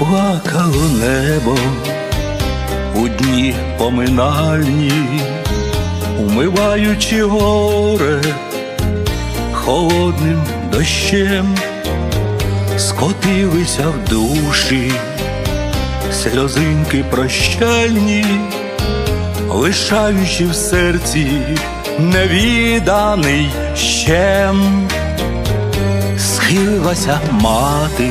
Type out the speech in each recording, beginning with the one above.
Заплакало небо у дні поминальні, умиваючи горе холодним дощем, скотилися в душі, сльозинки прощальні, лишаючи в серці невіданий щем, схилилася мати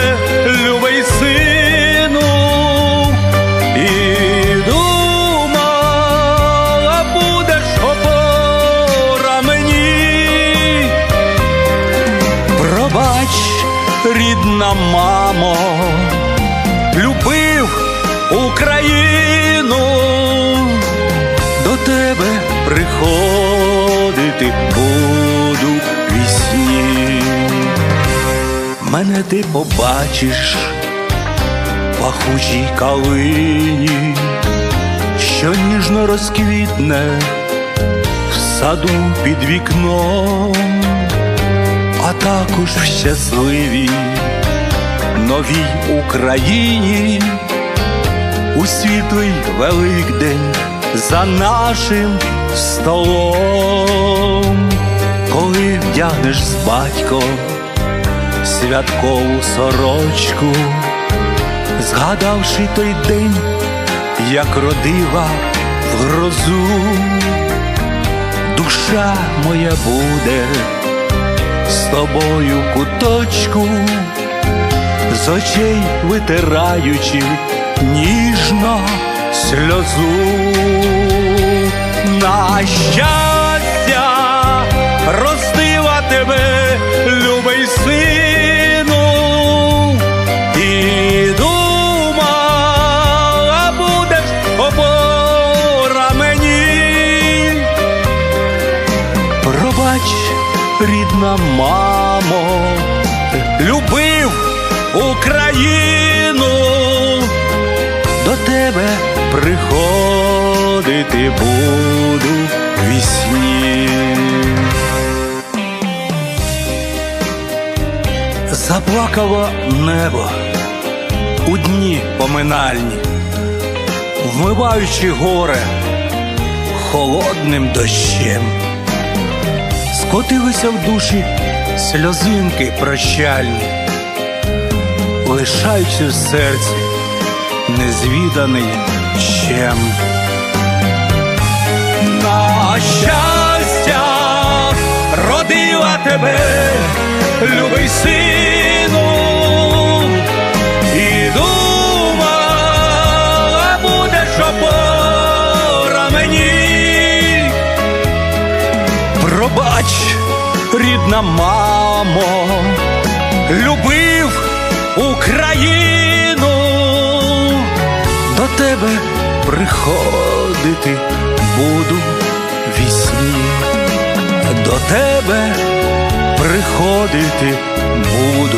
Пробач, рідна мамо, любив Україну, до тебе приходити буду вісні. Мене ти побачиш пахучій калині, що ніжно розквітне в саду під вікном також в щасливій новій Україні. У світлий Великдень за нашим столом, коли вдягнеш з батьком святкову сорочку, згадавши той день, як родила в грозу, душа моя буде з тобою куточку, з очей витираючи ніжно сльозу. На щастя ростила тебе, рідна мамо, любив Україну, до тебе приходити буду вісні. Заплакало небо у дні поминальні, вмиваючи горе холодним дощем скотилися в душі сльозинки прощальні, лишаючи в серці незвіданий щем. На щастя родила тебе, любий сину, Пробач, рідна мамо, любив Україну, до тебе приходити буду вісні, до тебе приходити буду